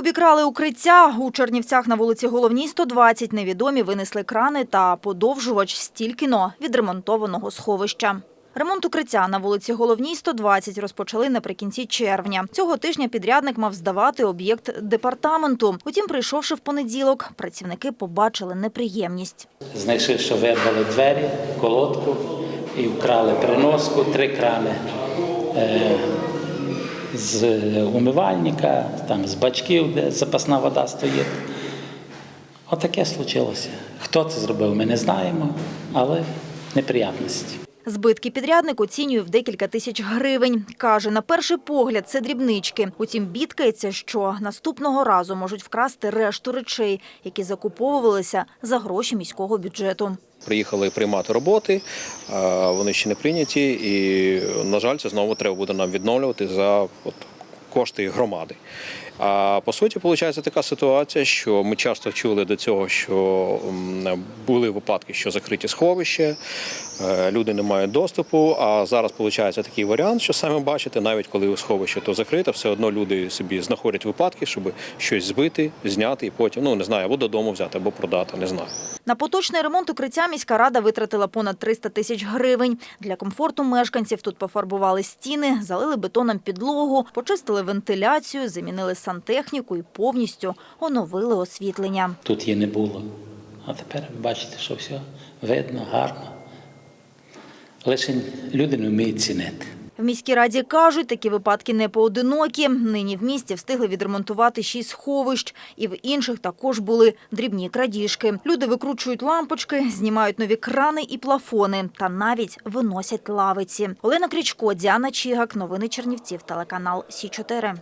Обікрали укриття. У Чернівцях на вулиці Головній 120 невідомі винесли крани та подовжувач стількіно відремонтованого сховища. Ремонт укриття на вулиці Головній 120 розпочали наприкінці червня. Цього тижня підрядник мав здавати об'єкт департаменту. Утім, прийшовши в понеділок, працівники побачили неприємність. Знайшли, що вирвали двері, колодку і вкрали переноску, три крани е, з умивальника, там, з бачків, де запасна вода стоїть. Отаке случилося. Хто це зробив, ми не знаємо, але неприятності. Збитки підрядник оцінює в декілька тисяч гривень. Каже, на перший погляд це дрібнички. Утім, бідкається, що наступного разу можуть вкрасти решту речей, які закуповувалися за гроші міського бюджету. Приїхали приймати роботи, вони ще не прийняті, і, на жаль, це знову треба буде нам відновлювати за кошти громади. А по суті, виходить така ситуація, що ми часто чули до цього, що були випадки, що закриті сховища, е, люди не мають доступу. А зараз виходить такий варіант, що саме бачите, навіть коли сховище то закрите, все одно люди собі знаходять випадки, щоб щось збити, зняти і потім, ну не знаю, або додому взяти, або продати, не знаю. На поточний ремонт укриття міська рада витратила понад 300 тисяч гривень. Для комфорту мешканців тут пофарбували стіни, залили бетоном підлогу, почистили вентиляцію, замінили сантехніку і повністю оновили освітлення. Тут її не було. А тепер бачите, що все видно, гарно. Лише люди не вміють цінити. В міській раді кажуть, такі випадки не поодинокі. Нині в місті встигли відремонтувати шість сховищ, і в інших також були дрібні крадіжки. Люди викручують лампочки, знімають нові крани і плафони та навіть виносять лавиці. Олена Крічко, Діана Чігак. Новини Чернівців. Телеканал Сі 4